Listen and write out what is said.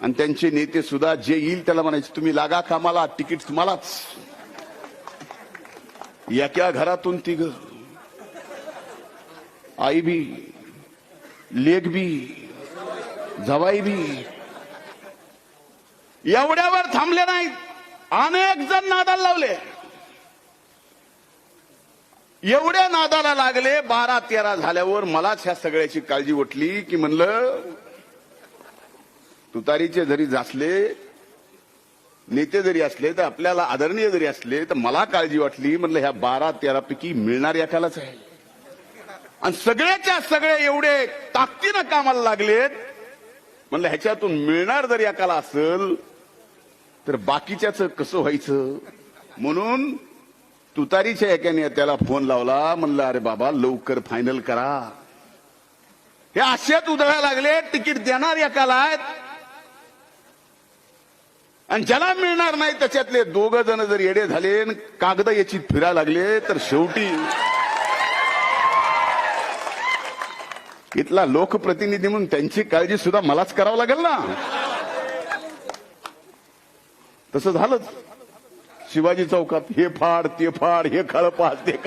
आणि त्यांचे नेते सुद्धा जे येईल त्याला म्हणायचे तुम्ही लागा कामाला तिकीट तुम्हालाच एका घरातून तिघ. आई बी लेख बी जवाई बी. एवढ्यावर थांबले नाहीत. अनेक जण नादाला लावले. एवढ्या नादाला लागले बारा तेरा झाल्यावर मलाच ह्या सगळ्याची काळजी उठली की म्हणलं तुतारीचे जरी जासले नेते जरी असले तर आपल्याला आदरणीय जरी असले तर मला काळजी वाटली. म्हणलं ह्या बारा तेरापैकी मिळणार एकालाच आहे. आणि सगळ्याच्या सगळे एवढे ताकदीनं कामाला लागलेत. म्हणलं ह्याच्यातून मिळणार जर एकाला असेल तर बाकीच्याच कसं व्हायचं? म्हणून तुतारीच्या एकाने त्याला फोन लावला. म्हणलं अरे बाबा लवकर फायनल करा. हे असेच उधळायला लागले तिकीट देणार एकाला आहेत. आणि ज्याला मिळणार नाही त्याच्यातले दोघ जण जर येडे झाले आणि कागद याची फिरायला लागले तर शेवटी इथला लोकप्रतिनिधी म्हणून त्यांची काळजी सुद्धा मलाच करावं लागेल ना. तसं झालंच. शिवाजी चौकात हे फाड ते फाड हे खळपास ते